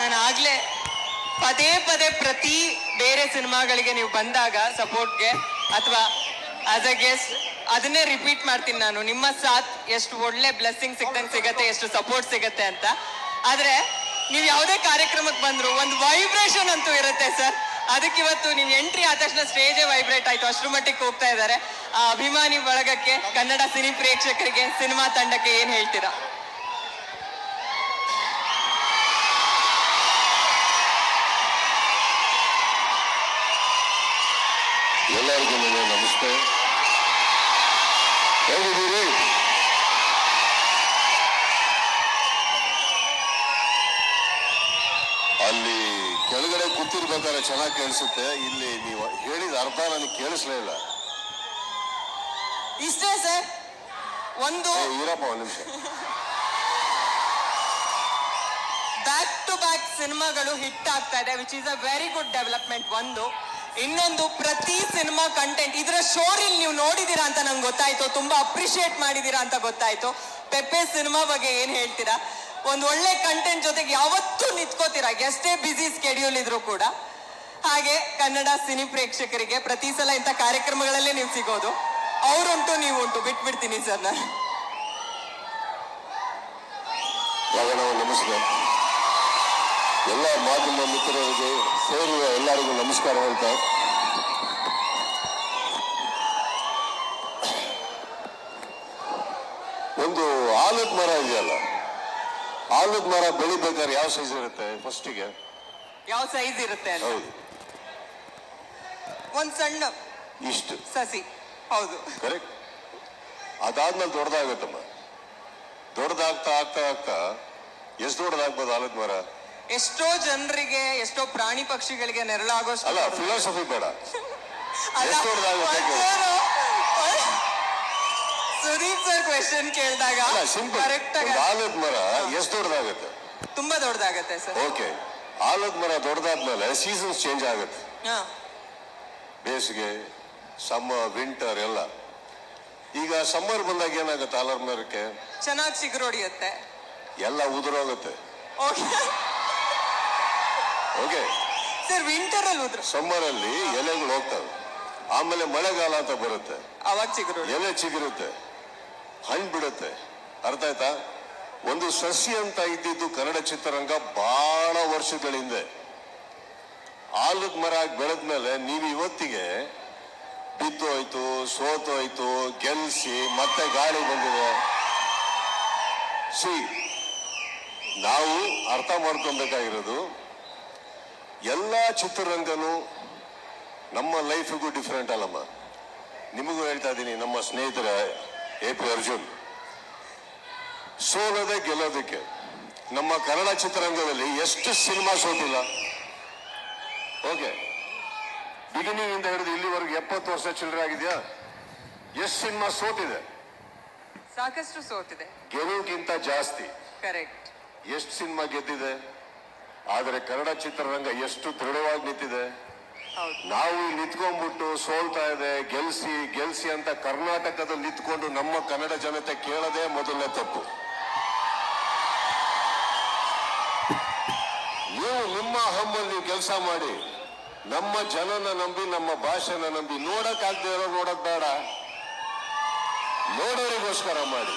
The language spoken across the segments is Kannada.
ನಾನು ಆಗ್ಲೇ ಪದೇ ಪದೇ ಪ್ರತಿ ಬೇರೆ ಸಿನಿಮಾಗಳಿಗೆ ನೀವು ಬಂದಾಗ ಸಪೋರ್ಟ್ಗೆ ಅಥವಾ ಆಸ್ ಅ ಗೆಸ್ಟ್ ಅದನ್ನೇ ರಿಪೀಟ್ ಮಾಡ್ತೀನಿ ನಾನು. ನಿಮ್ಮ ಸಾಥ್ ಎಷ್ಟು ಒಳ್ಳೆ ಬ್ಲೆಸ್ಸಿಂಗ್ ಸಿಗ್ದಂಗೆ ಸಿಗತ್ತೆ, ಎಷ್ಟು ಸಪೋರ್ಟ್ ಸಿಗತ್ತೆ ಅಂತ. ಆದ್ರೆ ನೀವು ಯಾವುದೇ ಕಾರ್ಯಕ್ರಮಕ್ಕೆ ಬಂದ್ರು ಒಂದು ವೈಬ್ರೇಷನ್ ಅಂತೂ ಇರುತ್ತೆ ಸರ್ ಅದಕ್ಕೆ ಇವತ್ತು ನೀವು ಎಂಟ್ರಿ ಆದ ತಕ್ಷಣ ಸ್ಟೇಜೇ ವೈಬ್ರೇಟ್ ಆಯ್ತು. ಅಷ್ಟರ ಮಟ್ಟಿಗೆ ಹೋಗ್ತಾ ಇದ್ದಾರೆ. ಆ ಅಭಿಮಾನಿ ಬಳಗಕ್ಕೆ ಕನ್ನಡ ಸಿನಿ ಪ್ರೇಕ್ಷಕರಿಗೆ, ಸಿನಿಮಾ ತಂಡಕ್ಕೆ ಏನು ಹೇಳ್ತೀರಾ? ಎಲ್ಲರಿಗೂ ನಮಸ್ತೆ. ಹೇಗಿದ್ದೀರಿ? ಅಲ್ಲಿ ಕೆಳಗಡೆ ಕೂತಿರ್ಬೇಕಾದ್ರೆ ಚೆನ್ನಾಗಿ ಕೇಳಿಸುತ್ತೆ. ಇಲ್ಲಿ ನೀವು ಹೇಳಿದ ಅರ್ಥ ನನಗೆ ಕೇಳಿಸ್ಲೇ ಇಲ್ಲ. ಇಷ್ಟೇ ಸರ್? ಒಂದು ಏ, ಒಂದು ನಿಮಿಷ. ಬ್ಯಾಕ್ ಟು ಬ್ಯಾಕ್ ಸಿನಿಮಾಗಳು ಹಿಟ್ ಆಗ್ತಾ ಇದೆ which is a very good development ಒಂದು ಇನ್ನೊಂದು ಪ್ರತಿ ಸಿನಿಮಾ ಕಂಟೆಂಟ್ ಇದರ ಶೋರಿಲ್ ನೀವು ನೋಡಿದೀರಾ ಅಂತ ನಂಗೆ ಗೊತ್ತಾಯ್ತು. ತುಂಬಾ ಅಪ್ರಿಶಿಯೇಟ್ ಮಾಡಿದೀರಾ ಅಂತ ಗೊತ್ತಾಯ್ತು. ಪೆಪ್ಪೆ ಸಿನಿಮಾ ಬಗ್ಗೆ ಏನ್ ಹೇಳ್ತೀರಾ? ಒಂದು ಒಳ್ಳೆ ಕಂಟೆಂಟ್ ಜೊತೆಗೆ ಯಾವತ್ತೂ ನಿಂತ್ಕೋತೀರಾ? ಎಷ್ಟೇ ಬ್ಯುಸಿ ಸ್ಕೆಡ್ಯೂಲ್ ಇದ್ರು ಕೂಡ. ಹಾಗೆ ಕನ್ನಡ ಸಿನಿ ಪ್ರೇಕ್ಷಕರಿಗೆ ಪ್ರತಿ ಸಲ ಇಂಥ ಕಾರ್ಯಕ್ರಮಗಳಲ್ಲೇ ನೀವು ಸಿಗೋದು. ಅವರುಂಟು ನೀವುಂಟು. ಬಿಟ್ಬಿಡ್ತೀನಿ ಸರ್ ನಾನು. ನಾವು ನಮಸ್ಕಾರ. ಎಲ್ಲ ಮಾಧ್ಯಮ ಮಿತ್ರರಿಗೆ ಸೇರುವ ಎಲ್ಲರಿಗೂ ನಮಸ್ಕಾರ ಅಂತ ಒಂದು ಆಲದ ಮರ ಇದೆಯಲ್ಲ ಆಲದ ಮರ ಬೆಳಿಬೇಕಾದ್ರೆ ಯಾವ ಸೈಜ್ ಇರುತ್ತೆ ಫಸ್ಟಿಗೆ ಯಾವ ಸೈಜ್ ಇರುತ್ತೆ ಹೌದು. ಒಂದ್ ಸಣ್ಣ ಇಷ್ಟು. ಸಸಿ. ಹೌದು. ಕರೆಕ್ಟ್ ಅದಾದ್ಮೇಲೆ ದೊಡ್ಡದಾಗತ್ತಮ್ಮ. ದೊಡ್ಡದಾಗ್ತಾ ಆಗ್ತಾ ಆಗ್ತಾ ಎಷ್ಟು ದೊಡ್ಡದಾಗ್ಬೋದು ಆಲದ ಮರ? ಎಷ್ಟೋ ಜನರಿಗೆ ಎಷ್ಟೋ ಪ್ರಾಣಿ ಪಕ್ಷಿಗಳಿಗೆ ನೆರಳಾಗೋ ಅಲ್ಲ ಫಿಲಾಸಫಿ ಬೇಡ. ಸುದೀಪ್ ಸರ್ ಕ್ವೆಶನ್ ಕೇಳಿದಾಗ ಕರೆಕ್ಟ್ ಆಗಿ ಆಲದ ಮರ ಎಷ್ಟು ದೊಡ್ಡದಾಗುತ್ತೆ? ತುಂಬಾ ದೊಡ್ಡದಾಗತ್ತೆ ಸರ್ ಓಕೆ. ಆಲದ ಮರ ದೊಡ್ಡದಾದ್ಮೇಲೆ ಸೀಸನ್ಸ್ ಚೇಂಜ್ ಆಗುತ್ತೆ. ಹಾ. ಬೇಸಿಗೆ ಸಮ್ಮರ್ ವಿಂಟರ್ ಎಲ್ಲ. ಈಗ ಸಮ್ಮರ್ ಬಂದಾಗ ಏನಾಗುತ್ತೆ? ಆಲದ ಮರಕ್ಕೆ ಚೆನ್ನಾಗಿ ಸಿಗರೋಡಿಯುತ್ತೆ. ಎಲ್ಲ ಉದುರೋಗುತ್ತೆ. ಓಕೆ. ಓಕೆ ಸರ್ ವಿಂಟರ್ ಅಲ್ಲಿ ಹೋದ್ರೆ? ಸಮ್ಮರ್ ಅಲ್ಲಿ ಎಲೆಗಳು ಹೋಗ್ತವೆ. ಆಮೇಲೆ ಮಳೆಗಾಲ ಅಂತ ಬರುತ್ತೆ. ಅವಾಗ ಚಿಗುರು. ಎಲೆ ಚಿಗುರುತ್ತೆ. ಹಣ್ಣು ಬಿಡುತ್ತೆ. ಅರ್ಥ ಆಯ್ತಾ? ಒಂದು ಸಸಿ ಅಂತ ಇದ್ದಿದ್ದು ಕನ್ನಡ ಚಿತ್ರರಂಗ ಬಹಳ ವರ್ಷಗಳ ಹಿಂದೆ. ಆಲದ ಮರ ಬೆಳೆದ್ಮೇಲೆ ನೀವು ಇವತ್ತಿಗೆ ಬಿದ್ದೋಯ್ತು ಸೋತೋಯ್ತು ಗೆಲ್ಸಿ ಮತ್ತೆ ಗಾಳಿ ಬಂದಿದೆ. ಸಿ ನಾವು ಅರ್ಥ ಮಾಡ್ಕೊಬೇಕಾಗಿರೋದು ಎಲ್ಲ ಚಿತ್ರರಂಗನೂ ನಮ್ಮ ಲೈಫಿಗೂ ಡಿಫ್ರೆಂಟ್ ಅಲ್ಲಮ್ಮ. ನಿಮಗೂ ಹೇಳ್ತಾ ಇದ್ದೀನಿ ನಮ್ಮ ಸ್ನೇಹಿತರ ಎ ಪಿ ಅರ್ಜುನ್. ಸೋಲದೆ ಗೆಲ್ಲೋದಕ್ಕೆ ನಮ್ಮ ಕನ್ನಡ ಚಿತ್ರರಂಗದಲ್ಲಿ ಎಷ್ಟು ಸಿನಿಮಾ ಸೋತಿಲ್ಲ ಓಕೆ ಬಿಗಿನಿಂಗ್ ಇಂದ ಹಿಡಿದು ಇಲ್ಲಿವರೆಗೆ ಎಪ್ಪತ್ತು ವರ್ಷ ಚಿಲ್ಲರೆ ಆಗಿದೆಯಾ? ಎಷ್ಟು ಸಿನಿಮಾ ಸೋತಿದೆ ಸಾಕಷ್ಟು ಸೋತಿದೆ ಗೆಲುವಿಗಿಂತ ಜಾಸ್ತಿ. ಕರೆಕ್ಟ್ ಎಷ್ಟು ಸಿನಿಮಾ ಗೆದ್ದಿದೆ? ಆದರೆ ಕನ್ನಡ ಚಿತ್ರರಂಗ ಎಷ್ಟು ದೃಢವಾಗಿ ನಿಂತಿದೆ. ನಾವು ಇಲ್ಲಿ ನಿಂತ್ಕೊಂಡ್ಬಿಟ್ಟು ಸೋಲ್ತಾ ಇದೆ ಗೆಲ್ಸಿ ಗೆಲ್ಸಿ ಅಂತ ಕರ್ನಾಟಕದಲ್ಲಿ ನಿಂತ್ಕೊಂಡು ನಮ್ಮ ಕನ್ನಡ ಜನತೆ ಕೇಳದೆ ಮೊದಲನೇ ತಪ್ಪು. ನೀವು ನಿಮ್ಮ ಹಮ್ಮಲ್ಲಿ ನೀವು ಕೆಲಸ ಮಾಡಿ ನಮ್ಮ ಜನನ ನಂಬಿ ನಮ್ಮ ಭಾಷೆನ ನಂಬಿ ನೋಡಕ್ಕಾಗದೆ ಇರೋ ನೋಡಕ್ ಬೇಡ. ನೋಡೋರಿಗೋಸ್ಕರ ಮಾಡಿ.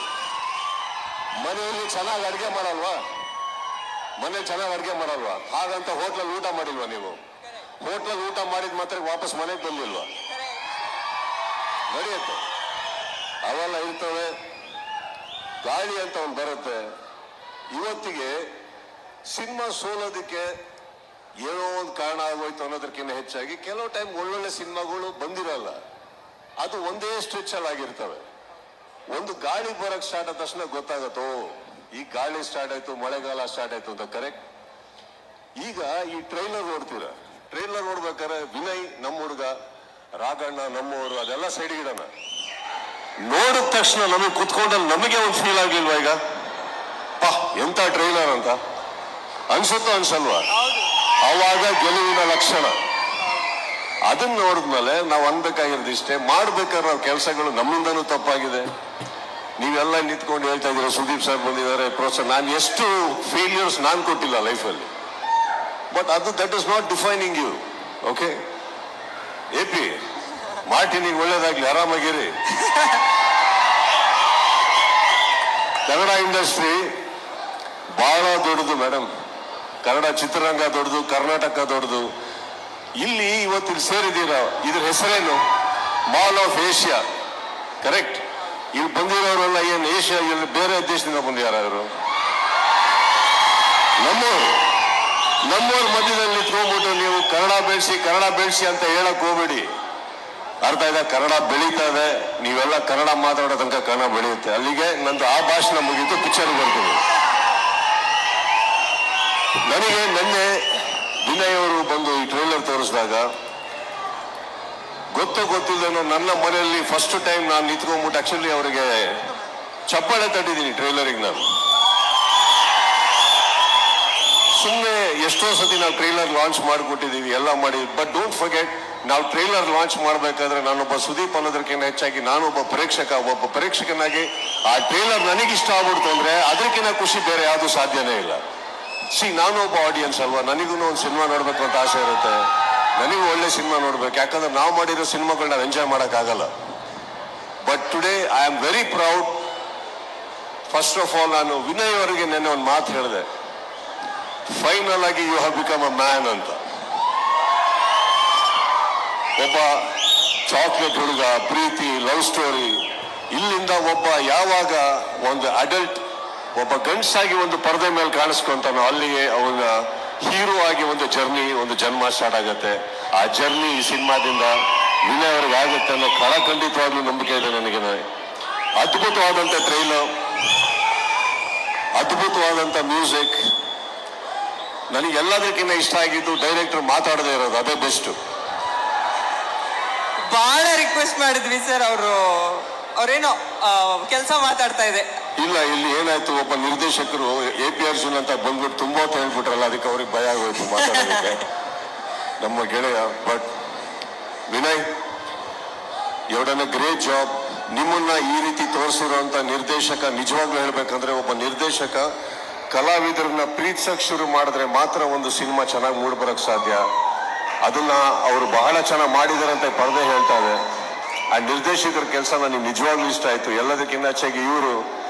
ಮನೆಯಲ್ಲಿ ಚೆನ್ನಾಗಿ ಅಡುಗೆ ಮಾಡಲ್ವಾ? ಮನೆ ಚೆನ್ನಾಗಿ ಅಡುಗೆ ಮಾಡಲ್ವಾ? ಹಾಗಂತ ಹೋಟ್ಲಲ್ಲಿ ಊಟ ಮಾಡಿಲ್ವಾ ನೀವು? ಹೋಟ್ಲಲ್ಲಿ ಊಟ ಮಾಡಿದ ಮಾತ್ರ ವಾಪಸ್ ಮನೆಗೆ ಬಂದಿಲ್ವಾ? ನಡೆಯುತ್ತೆ. ಅವೆಲ್ಲ ಇರ್ತವೆ. ಗಾಳಿ ಅಂತ ಒಂದು ಬರುತ್ತೆ. ಇವತ್ತಿಗೆ ಸಿನಿಮಾ ಸೋಲೋದಕ್ಕೆ ಏನೋ ಒಂದು ಕಾರಣ ಆಗೋಯ್ತು ಅನ್ನೋದಕ್ಕಿಂತ ಹೆಚ್ಚಾಗಿ ಕೆಲವು ಟೈಮ್ ಒಳ್ಳೊಳ್ಳೆ ಸಿನಿಮಾಗಳು ಬಂದಿರಲ್ಲ. ಅದು ಒಂದೇ ಸ್ಟ್ರೆಚ್ ಅಲ್ಲಿ ಆಗಿರ್ತವೆ. ಒಂದು ಗಾಳಿ ಬರಕ್ ಸ್ಟಾರ್ಟ್ ಆದ ತಕ್ಷಣ ಗೊತ್ತಾಗತ್ತೋ? ಈ ಗಾಳಿ ಸ್ಟಾರ್ಟ್ ಆಯ್ತು, ಮಳೆಗಾಲ ಸ್ಟಾರ್ಟ್ ಆಯ್ತು ಅಂತ ಕರೆಕ್ಟ್ ಈಗ ಈ ಟ್ರೈಲರ್ ನೋಡ್ತೀರ? ಟ್ರೈಲರ್ ನೋಡ್ಬೇಕಾದ್ರೆ ವಿನಯ್ ನಮ್ಮ ಹುಡುಗ, ರಾಘಣ್ಣ ನಮ್ಮವರು ಅದೆಲ್ಲ ಸೈಡ್ ನೋಡಿದ ತಕ್ಷಣ ನಮಗೆ ಕುತ್ಕೊಂಡಲ್ಲಿ ನಮಗೆ ಒಂದು ಫೀಲ್ ಆಗಿಲ್ವಾ ಈಗ? ಪಾ, ಎಂತ ಟ್ರೈಲರ್ ಅಂತ? ಅನ್ಸುತ್ತೋ ಅನ್ಸಲ್ವಾ? ಅವಾಗ ಗೆಲುವಿನ ಲಕ್ಷಣ. ಅದನ್ನ ನೋಡಿದ್ಮೇಲೆ ನಾವು ಅನ್ಬೇಕಾಗಿರೋದು ಇಷ್ಟೇ ಮಾಡ್ಬೇಕಾದ್ರೆ ನಾವು ಕೆಲಸಗಳು ನಮ್ಮಿಂದನೂ ತಪ್ಪಾಗಿದೆ. ನೀವೆಲ್ಲ ನಿಂತ್ಕೊಂಡು ಹೇಳ್ತಾ ಇದ್ದೀರಾ, ಸುದೀಪ್ ಸರ್ ಬಂದಿದ್ದಾರೆ, ಪ್ರೊಫೆಸರ್. ನಾನು ಎಷ್ಟು ಫೇಲ್ಯೂರ್ಸ್ ನಾನು ಕೊಟ್ಟಿಲ್ಲ ಲೈಫಲ್ಲಿ ಬಟ್ ಅದು that is not defining you okay A P ಮಾರ್ಟಿನಿಗೆ ಒಳ್ಳೇದಾಗ್ಲಿ, ಆರಾಮಾಗಿರಿ. ಕನ್ನಡ ಇಂಡಸ್ಟ್ರಿ ಬಹಳ ದೊಡ್ಡದು ಮೇಡಮ್ ಕನ್ನಡ ಚಿತ್ರರಂಗ ದೊಡ್ಡದು, ಕರ್ನಾಟಕ ದೊಡ್ಡದು. ಇಲ್ಲಿ ಇವತ್ತು ಸೇರಿದ್ದೀರಾ? ಸೇರಿದ್ದೀರ ಇದ್ರ ಹೆಸರೇನು? ಮಾಲ್ ಆಫ್ ಏಷ್ಯಾ ಕರೆಕ್ಟ್ ಇಲ್ಲಿ ಬಂದಿರೋರೆಲ್ಲ ಏನು ಏಷ್ಯಾ ಇಲ್ಲಿ ಬೇರೆ ದೇಶದಿಂದ ಬಂದಿದ್ದಾರೆ ಅವರು? ನಮ್ಮೂರು ನಮ್ಮವ್ರ ಮಧ್ಯದಲ್ಲಿ ನಿಂತ್ಕೊಂಡ್ಬಿಟ್ಟು ನೀವು ಕನ್ನಡ ಬೆಳೆಸಿ ಕನ್ನಡ ಬೆಳೆಸಿ ಅಂತ ಹೇಳಕ್ ಹೋಗ್ಬೇಡಿ. ಅರ್ಥ ಇದೆ ಕನ್ನಡ ಬೆಳೀತಾ ಇದೆ. ನೀವೆಲ್ಲ ಕನ್ನಡ ಮಾತಾಡೋ ತನಕ ಕನ್ನಡ ಬೆಳೆಯುತ್ತೆ. ಅಲ್ಲಿಗೆ ನಂದು ಆ ಭಾಷಣ ಮುಗೀತು ಪಿಕ್ಚರ್ ಬರ್ತೀವಿ ನನಗೆ ನಿನ್ನೆ ವಿನಯ್ ಅವರು ಬಂದು ಈ ಟ್ರೈಲರ್ ತೋರಿಸಿದಾಗ ಗೊತ್ತೋ ಗೊತ್ತಿಲ್ಲದೇನೋ ನನ್ನ ಮನೆಯಲ್ಲಿ ಫಸ್ಟ್ ಟೈಮ್ ನಾನು ನಿಂತ್ಕೊಂಡ್ಬಿಟ್ಟು ಆಕ್ಚುಲಿ ಅವರಿಗೆ ಚಪ್ಪಾಳೆ ತಟ್ಟಿದ್ದೀನಿ ಟ್ರೈಲರಿಗೆ ನಾನು. ಸುಮ್ಮನೆ ಎಷ್ಟೋ ಸತಿ ನಾವು ಟ್ರೈಲರ್ ಲಾಂಚ್ ಮಾಡಿಕೊಟ್ಟಿದ್ದೀವಿ, ಎಲ್ಲ ಮಾಡಿ ಬಟ್ ಡೋಂಟ್ ಫರ್ಗೆಟ್ ನಾವು ಟ್ರೈಲರ್ ಲಾಂಚ್ ಮಾಡಬೇಕಾದ್ರೆ ನಾನೊಬ್ಬ ಸುದೀಪ್ ಅನ್ನೋದಕ್ಕಿಂತ ಹೆಚ್ಚಾಗಿ ನಾನೊಬ್ಬ ಪ್ರೇಕ್ಷಕ, ಒಬ್ಬ ಪ್ರೇಕ್ಷಕನಾಗಿ ಆ ಟ್ರೈಲರ್ ನನಗಿಷ್ಟ ಆಗ್ಬಿಡ್ತು ಅಂದರೆ ಅದಕ್ಕಿಂತ ಖುಷಿ ಬೇರೆ ಯಾವುದು ಸಾಧ್ಯನೇ ಇಲ್ಲ. ಸಿ ನಾನು ಒಬ್ಬ ಆಡಿಯನ್ಸ್ ಅಲ್ವಾ? ನನಗೂ ಒಂದು ಸಿನಿಮಾ ನೋಡಬೇಕು ಅಂತ ಆಸೆ ಇರುತ್ತೆ. ನನಗೂ ಒಳ್ಳೆ ಸಿನಿಮಾ ನೋಡ್ಬೇಕು. ಯಾಕಂದ್ರೆ ನಾವು ಮಾಡಿರೋ ಸಿನಿಮಾಗಳನ್ನ ಎಂಜಾಯ್ ಮಾಡೋಕ್ಕಾಗಲ್ಲ. But today I am very proud first of all ನಾನು ವಿನಯ್ ಅವರಿಗೆ ನೆನ್ನೆ ಒಂದು ಮಾತು ಹೇಳಿದೆ. ಫೈನಲ್ ಆಗಿ you have become a man ಅಂತ. ಒಬ್ಬ ಚಾಕ್ಲೇಟ್ ಹುಡುಗ, ಪ್ರೀತಿ ಲವ್ ಸ್ಟೋರಿ ಇಲ್ಲಿಂದ ಒಬ್ಬ ಯಾವಾಗ ಒಂದು ಅಡಲ್ಟ್ ಒಬ್ಬ ಗಂಡಸಾಗಿ ಒಂದು ಪರದೆ ಮೇಲೆ ಕಾಣಿಸ್ಕೊಂತಾನೋ ಅಲ್ಲಿಗೆ ಅವನ ಹೀರೋ ಆಗಿ ಒಂದು ಜರ್ನಿ, ಒಂದು ಜನ್ಮ ಸ್ಟಾರ್ಟ್ ಆಗುತ್ತೆ. ಆ ಜರ್ನಿ ಈ ಸಿನಿಮಾದಿಂದ ವಿನಯ್ ಅವ್ರಿಗೆ ಆಗುತ್ತೆ ಅನ್ನೋ ಖಡಖಂಡಿತವಾಗ್ಲೂ ನಂಬಿಕೆ ಇದೆ ನನಗೆ. ಅದ್ಭುತವಾದಂಥ ಟ್ರೈಲರ್ ಅದ್ಭುತವಾದಂಥ ಮ್ಯೂಸಿಕ್ ನನಗೆ ಎಲ್ಲದಕ್ಕಿಂತ ಇಷ್ಟ ಆಗಿದ್ದು ಡೈರೆಕ್ಟರ್ ಮಾತಾಡದೇ ಇರೋದು, ಅದೇ ಬೆಸ್ಟ್ ಬಹಳ ರಿಕ್ವೆಸ್ಟ್ ಮಾಡಿದ್ವಿ ಸರ್ ಅವರು. ಅವರೇನೋ ಕೆಲಸ ಮಾತಾಡ್ತಾ ಇದೆ. ಇಲ್ಲ, ಇಲ್ಲಿ ಏನಾಯ್ತು, ಒಬ್ಬ ನಿರ್ದೇಶಕರು ಎ ಪಿ ಅರ್ಜುನ್ ಅಂತ ಬಂದ್ಬಿಟ್ಟು ತುಂಬಾ ಹೇಳ್ಬಿಟ್ರಲ್ಲ ಅದಕ್ಕೆ ಅವ್ರಿಗೆ ಭಯ ಆಗೋಯ್ತು ಮಾತಾಡೋದಕ್ಕೆ. ನಮ್ಮ ಗೆಳೆಯ ಬಟ್ ವಿನಯ್ ಎರಡನೇ ಗ್ರೇಟ್ ಜಾಬ್ ನಿಮ್ಮನ್ನ ಈ ರೀತಿ ತೋರಿಸಿರುವಂತ ನಿರ್ದೇಶಕ ನಿಜವಾಗ್ಲೂ ಹೇಳ್ಬೇಕಂದ್ರೆ, ಒಬ್ಬ ನಿರ್ದೇಶಕ ಕಲಾವಿದರನ್ನ ಪ್ರೀತಿಸಕ್ ಶುರು ಮಾಡಿದ್ರೆ ಮಾತ್ರ ಒಂದು ಸಿನಿಮಾ ಚೆನ್ನಾಗಿ ಮೂಡ್ಬರಕ್ ಸಾಧ್ಯ. ಅದನ್ನ ಅವರು ಬಹಳ ಚೆನ್ನಾಗಿ ಮಾಡಿದಾರೆ ಅಂತ ಪರದೆ ಹೇಳ್ತಾ ಇದೆ. ಆ ನಿರ್ದೇಶಕರ ಕೆಲಸ ನನಗೆ ನಿಜವಾಗ್ಲೂ ಇಷ್ಟ ಆಯ್ತು. ಎಲ್ಲದಕ್ಕಿಂತ ಹೆಚ್ಚಾಗಿ ಇವರು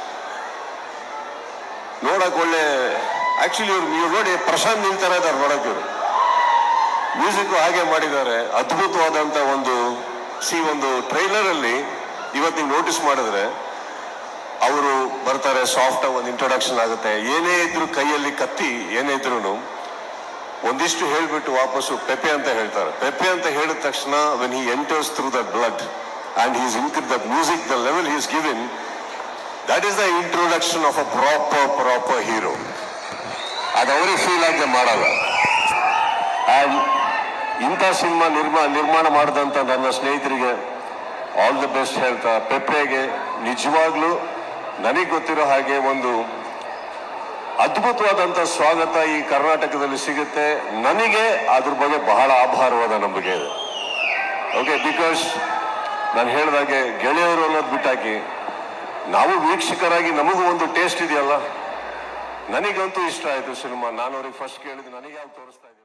ನೋಡಕ್ ಒಳ್ಳೆ ಆಕ್ಚುಲಿ ಇವ್ರು, ನೀವು ನೋಡಿ ಪ್ರಶಾಂತ್ ನಿಲ್ತಾರೆ ಇದ್ದಾರೆ ನೋಡಕ್ ಇವರು. ಮ್ಯೂಸಿಕ್ ಹಾಗೆ ಮಾಡಿದ್ದಾರೆ, ಅದ್ಭುತವಾದಂತ ಒಂದು ಸಿ ಒಂದು ಟ್ರೈಲರ್ ಅಲ್ಲಿ ಇವತ್ತು ನೀವು ನೋಟಿಸ್ ಮಾಡಿದ್ರೆ, ಅವರು ಬರ್ತಾರೆ ಸಾಫ್ಟ್ ಒಂದು ಇಂಟ್ರೊಡಕ್ಷನ್ ಆಗುತ್ತೆ. ಏನೇ ಇದ್ರು ಕೈಯಲ್ಲಿ ಕತ್ತಿ, ಏನೇ ಇದ್ರು ಒಂದಿಷ್ಟು ಹೇಳ್ಬಿಟ್ಟು ವಾಪಸ್ಸು ಪೆಪೆ ಅಂತ ಹೇಳ್ತಾರೆ. ಪೆಪೆ ಅಂತ ಹೇಳಿದ ತಕ್ಷಣ when he enters through the blood and he's in the music the level he's giving that is the introduction of a proper proper hero ಅದು ಅವ್ರಿಗೆ ಫೀಲ್ ಆಗದೆ ಮಾಡಲ್ಲ ಇಂಥ ಸಿನಿಮಾ ನಿರ್ಮಾ, ನಿರ್ಮಾಣ ಮಾಡಿದಂಥ ನನ್ನ ಸ್ನೇಹಿತರಿಗೆ ಆಲ್ ದಿ ಬೆಸ್ಟ್ ಹೇಳ್ತಾ ಪೆಪ್ಪೆಗೆ ನಿಜವಾಗ್ಲೂ ನನಗೆ ಗೊತ್ತಿರೋ ಹಾಗೆ ಒಂದು ಅದ್ಭುತವಾದಂಥ ಸ್ವಾಗತ ಈ ಕರ್ನಾಟಕದಲ್ಲಿ ಸಿಗುತ್ತೆ. ನನಗೆ ಅದ್ರ ಬಗ್ಗೆ ಬಹಳ ಆಭಾರವಾದ ನಂಬಿಕೆ ಇದೆ. ಓಕೆ ಬಿಕಾಸ್ ನಾನು ಹೇಳಿದಾಗೆ ಗೆಳೆಯರು ಅನ್ನೋದು ಬಿಟ್ಟಾಕಿ ನಾವು ವೀಕ್ಷಕರಾಗಿ ನಮಗೂ ಒಂದು ಟೇಸ್ಟ್ ಇದೆಯಲ್ಲ? ನನಗಂತೂ ಇಷ್ಟ ಆಯಿತು ಸಿನಿಮಾ. ನಾನು ಅವ್ರಿಗೆ ಫಸ್ಟ್ ಕೇಳಿದ್ದು ನನಗೆ ಯಾವ್ದು ತೋರಿಸ್ತಾ ಇದ್ದೀನಿ